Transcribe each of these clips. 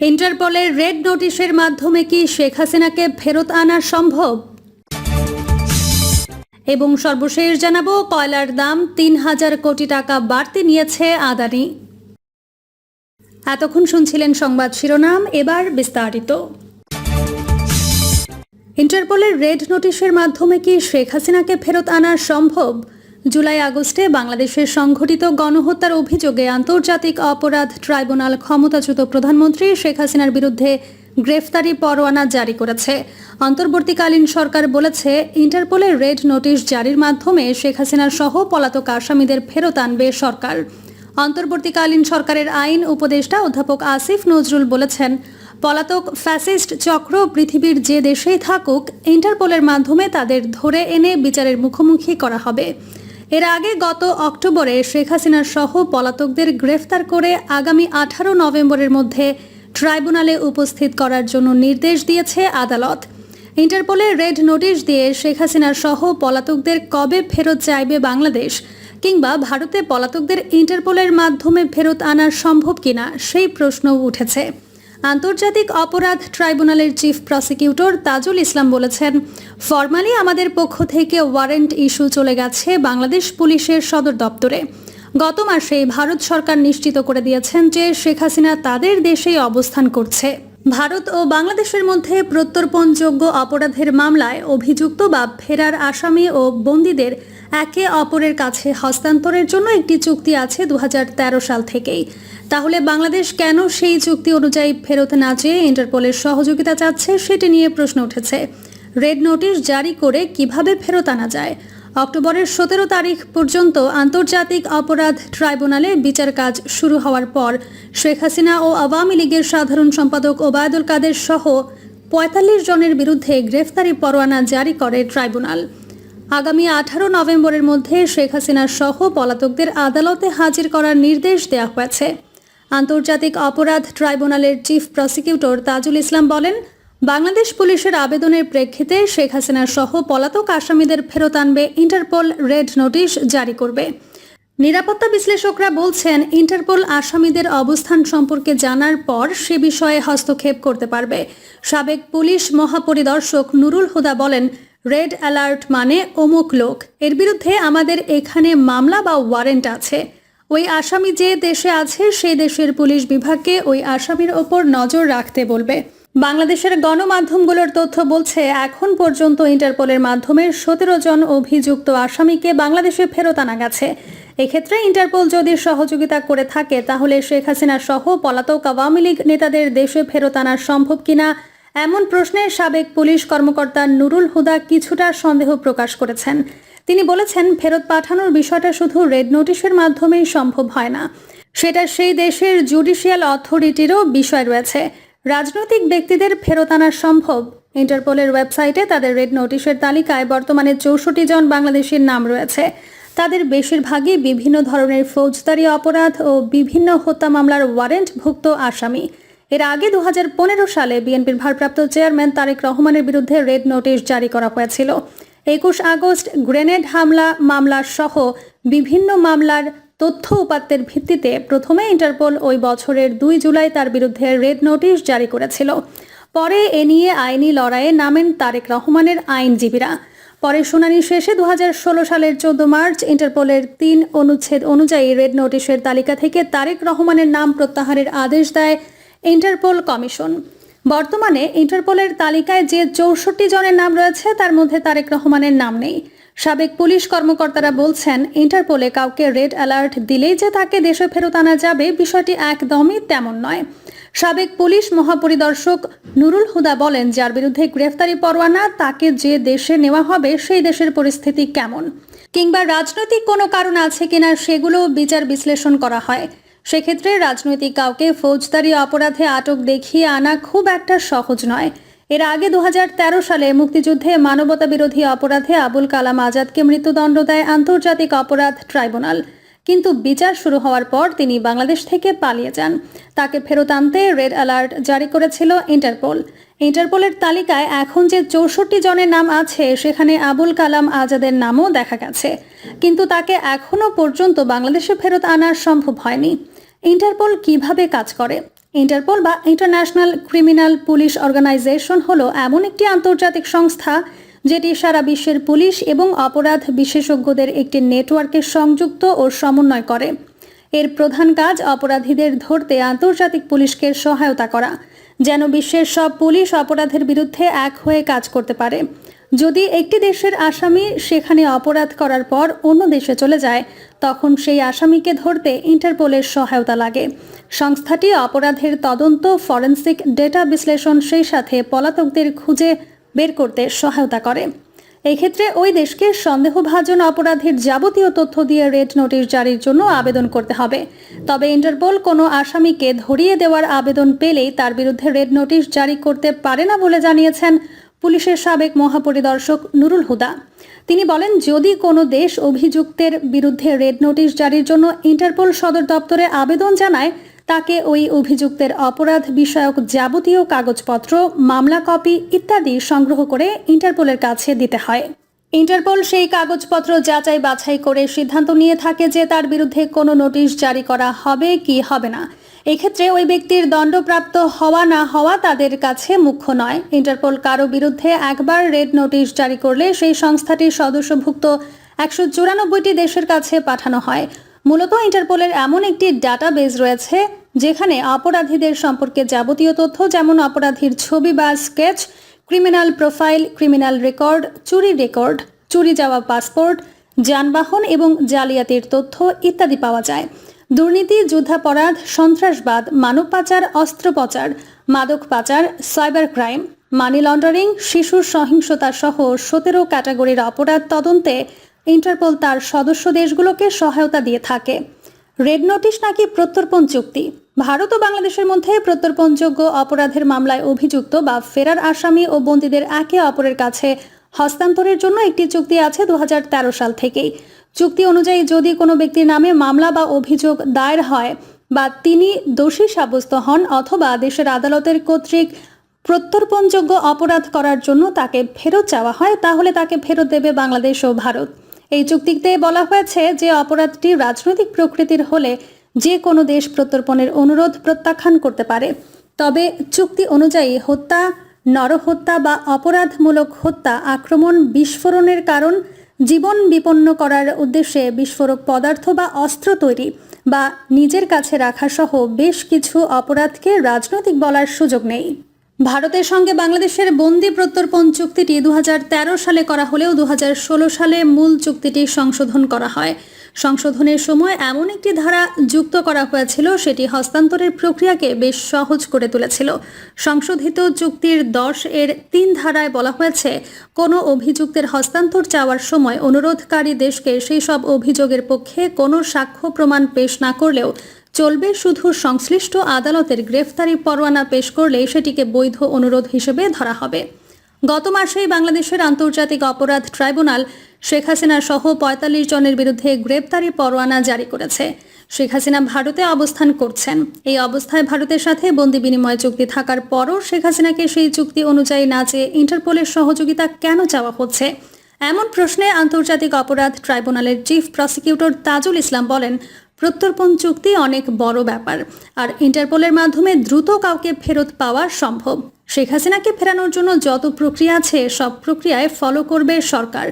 ইন্টারপোলের red নোটিশের মাধ্যমে কি শেখ হাসিনাকে ফেরত আনা সম্ভব? এবং সর্বশেষ জানাব, কয়লার দাম তিন হাজার কোটি টাকা বাড়তি নিয়েছে আদানি। এতক্ষণ শুনছিলেন সংবাদ শিরোনাম, এবার বিস্তারিত। ইন্টারপোলের রেড নোটিশের মাধ্যমে কি শেখ হাসিনাকে ফেরত আনা সম্ভব? জুলাই আগস্টে বাংলাদেশের সংঘটিত গণহত্যার অভিযোগে আন্তর্জাতিক অপরাধ ট্রাইব্যুনাল ক্ষমতাচ্যুত প্রধানমন্ত্রী শেখ হাসিনার বিরুদ্ধে গ্রেফতারি পরোয়ানা জারি করেছে। অন্তর্বর্তীকালীন সরকার বলেছে ইন্টারপোলের রেড নোটিশ জারির মাধ্যমে শেখ হাসিনার সহ পলাতক আসামিদের ফেরত আনবে সরকার। অন্তর্বর্তীকালীন সরকারের আইন উপদেষ্টা অধ্যাপক আসিফ নজরুল বলেছেন, পলাতক ফ্যাসিস্ট চক্র পৃথিবীর যে দেশেই থাকুক, ইন্টারপোলের মাধ্যমে তাদের ধরে এনে বিচারের মুখোমুখি করা হবে। এর আগে গত অক্টোবরে শেখ হাসিনার সহ পলাতকদের গ্রেফতার করে আগামী আঠারো নভেম্বরের মধ্যে ট্রাইব্যুনালে উপস্থিত করার জন্য নির্দেশ দিয়েছে আদালত। ইন্টারপোলের রেড নোটিশ দিয়ে শেখ হাসিনার সহ পলাতকদের কবে ফেরত চাইবে বাংলাদেশ কিংবা ভারতে পলাতকদের ইন্টারপোলের মাধ্যমে ফেরত আনা সম্ভব কিনা সেই প্রশ্নও উঠেছে। আন্তর্জাতিক অপরাধ ট্রাইব্যুনালের চিফ প্রসিকিউটর তাজুল ইসলাম বলেছেন, ফরমালি আমাদের পক্ষ থেকে ওয়ারেন্ট ইস্যু চলে গেছে বাংলাদেশ পুলিশের সদর দপ্তরে। গত মাসে ভারত সরকার নিশ্চিত করে দিয়েছেন যে শেখ হাসিনা তাদের দেশেই অবস্থান করছে। ভারত ও বাংলাদেশের মধ্যে প্রত্যর্পণযোগ্য অপরাধের মামলায় অভিযুক্ত বা ফেরার আসামি ও বন্দীদের একে অপরের কাছে হস্তান্তরের জন্য একটি চুক্তি আছে দু হাজার তেরো সাল থেকেই। তাহলে বাংলাদেশ কেন সেই চুক্তি অনুযায়ী ফেরত না চেয়ে ইন্টারপোলের সহযোগিতা চাচ্ছে সেটি নিয়ে প্রশ্ন উঠেছে। রেড নোটিশ জারি করে কীভাবে ফেরত আনা যায়? অক্টোবরের সতেরো তারিখ পর্যন্ত আন্তর্জাতিক অপরাধ ট্রাইব্যুনালে বিচার কাজ শুরু হওয়ার পর শেখ হাসিনা ও আওয়ামী লীগের সাধারণ সম্পাদক ওবায়দুল কাদের সহ পঁয়তাল্লিশ জনের বিরুদ্ধে গ্রেফতারি পরোয়ানা জারি করে ট্রাইব্যুনাল। আগামী আঠারো নভেম্বরের মধ্যে শেখ হাসিনার সহ পলাতকদের আদালতে হাজির করার নির্দেশ দেওয়া হয়েছে। আন্তর্জাতিক অপরাধ ট্রাইব্যুনালের চিফ প্রসিকিউটর তাজুল ইসলাম বলেন বাংলাদেশ পুলিশের আবেদনের প্রেক্ষিতে শেখ হাসিনার সহ পলাতক আসামিদের ফেরত আনবে ইন্টারপোল রেড নোটিশ জারি করবে। নিরাপত্তা বিশ্লেষকরা বলছেন, ইন্টারপোল আসামিদের অবস্থান সম্পর্কে জানার পর সে বিষয়ে হস্তক্ষেপ করতে পারবে। সাবেক পুলিশ মহাপরিদর্শক নুরুল হুদা বলেন, রেড অ্যালার্ট মানে অমুক লোক। এর বিরুদ্ধে আমাদের এখানে মামলা বা ওয়ারেন্ট আছে। ওই আসামি যে দেশে আছে সেই দেশের পুলিশ বিভাগকে ওই আসামির ওপর নজর রাখতে বলবে। বাংলাদেশের গণমাধ্যমগুলোর তথ্য বলছে, এখন পর্যন্ত ইন্টারপোলের মাধ্যমে সতেরো জন অভিযুক্ত আসামিকে বাংলাদেশে ফেরত আনা গেছে। এক্ষেত্রে ইন্টারপোল যদি সহযোগিতা করে থাকে, তাহলে শেখ হাসিনা সহ পলাতক আওয়ামী লীগ নেতাদের দেশে ফেরত আনা সম্ভব কিনা? এমন প্রশ্নে সাবেক পুলিশ কর্মকর্তা নুরুল হুদা কিছুটা সন্দেহ প্রকাশ করেছেন। তিনি বলেছেন, ফেরত পাঠানোর বিষয়টা শুধু রেড নোটিশের মাধ্যমেই সম্ভব হয় না। সেটা সেই দেশের জুডিশিয়াল অথরিটিরও বিষয় রয়েছে। রাজনৈতিক ব্যক্তিদের ফেরত আনা সম্ভব। ইন্টারপোলের ওয়েবসাইটে তাদের রেড নোটিশের তালিকায় বর্তমানে চৌষট্টি জন বাংলাদেশের নাম রয়েছে। তাদের বেশিরভাগই বিভিন্ন ধরনের ফৌজদারি অপরাধ ও বিভিন্ন হত্যা মামলার ওয়ারেন্টভুক্ত আসামি। এর আগে দু হাজার পনেরো সালে বিএনপির ভারপ্রাপ্ত চেয়ারম্যান তারেক রহমানের বিরুদ্ধে রেড নোটিশ জারি করা হয়েছিল। একুশ আগস্ট গ্রেনেড হামলা মামলা সহ বিভিন্ন মামলার তথ্য উপাত্তের ভিত্তিতে প্রথমে ইন্টারপোল ওই বছরের দুই জুলাই তার বিরুদ্ধে রেড নোটিশ জারি করেছিল। পরে এ নিয়ে আইনি লড়াইয়ে নামেন তারেক রহমানের আইনজীবীরা। পরে শুনানি শেষে দুহাজার ষোলো সালের চোদ্দ মার্চ ইন্টারপোলের তিন অনুচ্ছেদ অনুযায়ী রেড নোটিশের তালিকা থেকে তারেক রহমানের নাম প্রত্যাহারের আদেশ দেয় ইন্টারপোল কমিশন। বর্তমানে ইন্টারপোলের তালিকায় যে চৌষট্টি জনের নাম রয়েছে, তার মধ্যে তারেক রহমানের নাম নেই। সাবেক পুলিশ কর্মকর্তারা বলছেন, ইন্টারপোলে কাউকে রেড অ্যালার্ট দিলেই যে তাকে দেশে ফেরত আনা যাবে বিষয়টি একদমই তেমন নয়। সাবেক পুলিশ মহাপরিদর্শক নুরুল হুদা বলেন, যার বিরুদ্ধে গ্রেফতারি পরোয়ানা, তাকে যে দেশে নেওয়া হবে সেই দেশের পরিস্থিতি কেমন? কিংবা রাজনৈতিক কোনো কারণ আছে কিনা সেগুলো বিচার বিশ্লেষণ করা হয়। সেক্ষেত্রে রাজনৈতিক কাউকে ফৌজদারি অপরাধে আটক দেখিয়ে আনা খুব একটা সহজ নয়। এর আগে দু হাজার তেরো সালে মুক্তিযুদ্ধে মানবতা বিরোধী অপরাধে আবুল কালাম আজাদকে মৃত্যুদণ্ড দেয় আন্তর্জাতিক অপরাধ ট্রাইব্যুনাল। কিন্তু বিচার শুরু হওয়ার পর তিনি বাংলাদেশ থেকে পালিয়ে যান। তাকে ফেরত আনতে রেড অ্যালার্ট জারি করেছিল ইন্টারপোল। ইন্টারপোলের তালিকায় এখন যে চৌষট্টি জনের নাম আছে, সেখানে আবুল কালাম আজাদের নামও দেখা গেছে। কিন্তু তাকে এখনও পর্যন্ত বাংলাদেশে ফেরত আনা সম্ভব হয়নি। ইন্টারপোল কীভাবে কাজ করে? ইন্টারপোল বা ইন্টারন্যাশনাল ক্রিমিনাল পুলিশ অর্গানাইজেশন হলো এমন একটি আন্তর্জাতিক সংস্থা যেটি সারা বিশ্বের পুলিশ এবং অপরাধ বিশেষজ্ঞদের একটি নেটওয়ার্কে সংযুক্ত ও সমন্বয় করে। এর প্রধান কাজ অপরাধীদের ধরতে আন্তর্জাতিক পুলিশকে সহায়তা করা, যেন বিশ্বের সব পুলিশ অপরাধের বিরুদ্ধে এক হয়ে কাজ করতে পারে। যদি একটি দেশের আসামি সেখানে অপরাধ করার পর অন্য দেশে চলে যায় তখন সেই আসামিকে ধরতে ইন্টারপোলের সহায়তা লাগে। সংস্থাটি অপরাধের তদন্ত, ফরেন্সিক ডেটা বিশ্লেষণ সেই সাথে পলাতকদের খুঁজে বের করতে সহায়তা করে। এক্ষেত্রে ওই দেশকে সন্দেহভাজন অপরাধের যাবতীয় তথ্য দিয়ে রেড নোটিশ জারির জন্য আবেদন করতে হবে। তবে ইন্টারপোল কোনো আসামিকে ধরিয়ে দেওয়ার আবেদন পেলেই তার বিরুদ্ধে রেড নোটিশ জারি করতে পারে না বলে জানিয়েছেন পুলিশের সাবেক মহাপরিদর্শক নুরুল হুদা। তিনি বলেন, যদি কোনো দেশ অভিযুক্তের বিরুদ্ধে রেড নোটিশ জারির জন্য ইন্টারপোল সদর দপ্তরে আবেদন জানায়, তাকে ওই অভিযুক্তের অপরাধ বিষয়ক যাবতীয় কাগজপত্র, মামলা কপি ইত্যাদি সংগ্রহ করে ইন্টারপোলের কাছে দিতে হয়। ইন্টারপোল সেই কাগজপত্র যাচাই বাছাই করে সিদ্ধান্ত নিয়ে থাকে যে তার বিরুদ্ধে কোনো নোটিশ জারি করা হবে কি হবে না। এক্ষেত্রে ওই ব্যক্তির দণ্ডপ্রাপ্ত হওয়া না হওয়া তাদের কাছে মুখ্য নয়। ইন্টারপোল কারও বিরুদ্ধে একবার রেড নোটিশ জারি করলে সেই সংস্থাটির সদস্যভুক্ত একশো চুরানব্বইটি দেশের কাছে পাঠানো হয়। মূলত ইন্টারপোলের এমন একটি ডাটাবেজ রয়েছে, যেখানে অপরাধীদের সম্পর্কে যাবতীয় তথ্য যেমন অপরাধীর ছবি বা sketch, criminal profile, criminal record, চুরি রেকর্ড, চুরি যাওয়া পাসপোর্ট, যানবাহন এবং জালিয়াতির তথ্য ইত্যাদি পাওয়া যায়। দুর্নীতি, যুদ্ধাপরাধ, সন্ত্রাসবাদ মানব পাচার অস্ত্র পাচার মাদক পাচার, সাইবার ক্রাইম, মানি লন্ডারিং, শিশুর সহিংসতা সহ সতেরো ক্যাটাগরির অপরাধ তদন্তে ইন্টারপোল তার সদস্য দেশগুলোকে সহায়তা দিয়ে থাকে। রেড নোটিশ নাকি প্রত্যর্পণ চুক্তি? ভারত ও বাংলাদেশের মধ্যে প্রত্যর্পণযোগ্য অপরাধের মামলায় অভিযুক্ত বা ফেরার আসামি ও বন্দীদের একে অপরের কাছে হস্তান্তরের জন্য একটি চুক্তি আছে দু হাজার তেরো সাল থেকেই। চুক্তি অনুযায়ী যদি কোনো ব্যক্তির নামে মামলা বা অভিযোগ দায়ের হয় বা তিনি দোষী সাব্যস্ত হন অথবা দেশের আদালতের কর্তৃক প্রত্যর্পণযোগ্য অপরাধ করার জন্য তাকে ফেরত চাওয়া হয়, তাহলে তাকে ফেরত দেবে বাংলাদেশ ও ভারত। এই চুক্তিতে বলা হয়েছে যে অপরাধটি রাজনৈতিক প্রকৃতির হলে যে কোনো দেশ প্রত্যর্পণের অনুরোধ প্রত্যাখ্যান করতে পারে। তবে চুক্তি অনুযায়ী হত্যা, নরহত্যা বা অপরাধমূলক হত্যা, আক্রমণ, বিস্ফোরণের কারণ জীবন বিপন্ন করার উদ্দেশ্যে বিস্ফোরক পদার্থ বা অস্ত্র তৈরি বা নিজের কাছে রাখা সহ বেশ কিছু অপরাধকে রাজনৈতিক বলার সুযোগ নেই। ভারতের সঙ্গে বাংলাদেশের বন্দি প্রত্যর্পণ চুক্তিটি দু হাজার তেরো সালে করা হলেও দু হাজার ষোলো সালে মূল চুক্তিটি সংশোধন করা হয়। সংশোধনের সময় এমন একটি ধারা যুক্ত করা হয়েছিল, সেটি হস্তান্তরের প্রক্রিয়াকে বেশ সহজ করে তুলেছিল। সংশোধিত চুক্তির দশ এর তিন ধারায় বলা হয়েছে, কোনো অভিযুক্তের হস্তান্তর চাওয়ার সময় অনুরোধকারী দেশকে সেই সব অভিযোগের পক্ষে কোনো সাক্ষ্য প্রমাণ পেশ না করলেও চলবে শুধু সংশ্লিষ্ট আদালতের গ্রেফতারি পরোয়ানা পেশ করলে সেটিকে বৈধ অনুরোধ হিসেবে ধরা হবে। গত মাসেই বাংলাদেশের আন্তর্জাতিক অপরাধ ট্রাইব্যুনাল শেখ হাসিনা সহ পঁয়তাল্লিশ জনের বিরুদ্ধে গ্রেপ্তারি পরোয়ানা জারি করেছে। শেখ হাসিনা ভারতে অবস্থান করছেন। এই অবস্থায় ভারতের সাথে বন্দি বিনিময় চুক্তি থাকার পরও শেখ হাসিনাকে সেই চুক্তি অনুযায়ী না চেয়ে ইন্টারপোলের সহযোগিতা কেন চাওয়া হচ্ছে? এমন প্রশ্নে আন্তর্জাতিক অপরাধ ট্রাইব্যুনালের চিফ প্রসিকিউটর তাজুল ইসলাম বলেন প্রত্যর্পণ চুক্তি অনেক বড় ব্যাপার। আর ইন্টারপোলের মাধ্যমে দ্রুত কাউকে ফেরত পাওয়া সম্ভব। শেখ হাসিনাকে ফেরানোর জন্য যত প্রক্রিয়া আছে, সব প্রক্রিয়ায় ফলো করবে সরকার।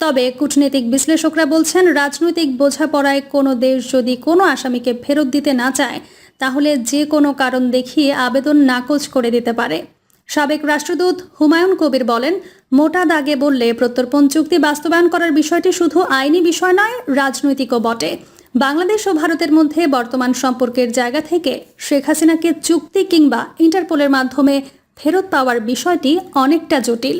তবে কূটনৈতিক বিশ্লেষকরা বলছেন, রাজনৈতিক বোঝাপড়ায় কোনো দেশ যদি কোনো আসামিকে ফেরত দিতে না চায়, তাহলে যে কোনো কারণ দেখিয়ে আবেদন নাকচ করে দিতে পারে। সাবেক রাষ্ট্রদূত হুমায়ুন কবির বলেন, মোটা দাগে বললে প্রত্যর্পণ চুক্তি বাস্তবায়ন করার বিষয়টি শুধু আইনি বিষয় নয়, রাজনৈতিকও বটে। বাংলাদেশ ও ভারতের মধ্যে বর্তমান সম্পর্কের জায়গা থেকে শেখ হাসিনাকে চুক্তি কিংবা ইন্টারপোলের মাধ্যমে ফেরত পাওয়ার বিষয়টি অনেকটা জটিল।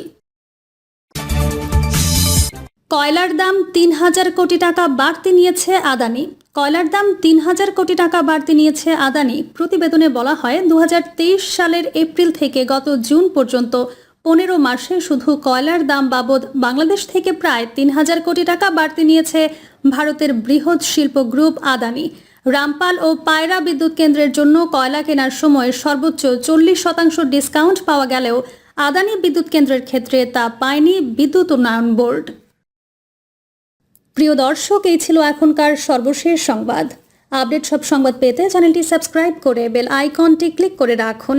কয়লার দাম তিন হাজার কোটি টাকা বাড়তি নিয়েছে আদানি। কয়লার দাম তিন হাজার কোটি টাকা বাড়তি নিয়েছে আদানি। প্রতিবেদনে বলা হয় দু হাজার তেইশ সালের এপ্রিল থেকে গত জুন পর্যন্ত পনেরো মাসে শুধু কয়লার দাম বাবদ বাংলাদেশ থেকে প্রায় তিন হাজার কোটি টাকা বাড়তি নিয়েছে ভারতের বৃহৎ শিল্প গ্রুপ আদানি। রামপাল ও পায়রা বিদ্যুৎ কেন্দ্রের জন্য কয়লা কেনার সময় সর্বোচ্চ চল্লিশ শতাংশ ডিসকাউন্ট পাওয়া গেলেও আদানি বিদ্যুৎ কেন্দ্রের ক্ষেত্রে তা পায়নি বিদ্যুৎ উন্নয়ন বোর্ড। প্রিয় দর্শক, এই ছিল এখনকার সর্বশেষ সংবাদ। আপডেট সব সংবাদ পেতে চ্যানেলটি সাবস্ক্রাইব করে বেল আইকনটি ক্লিক করে রাখুন।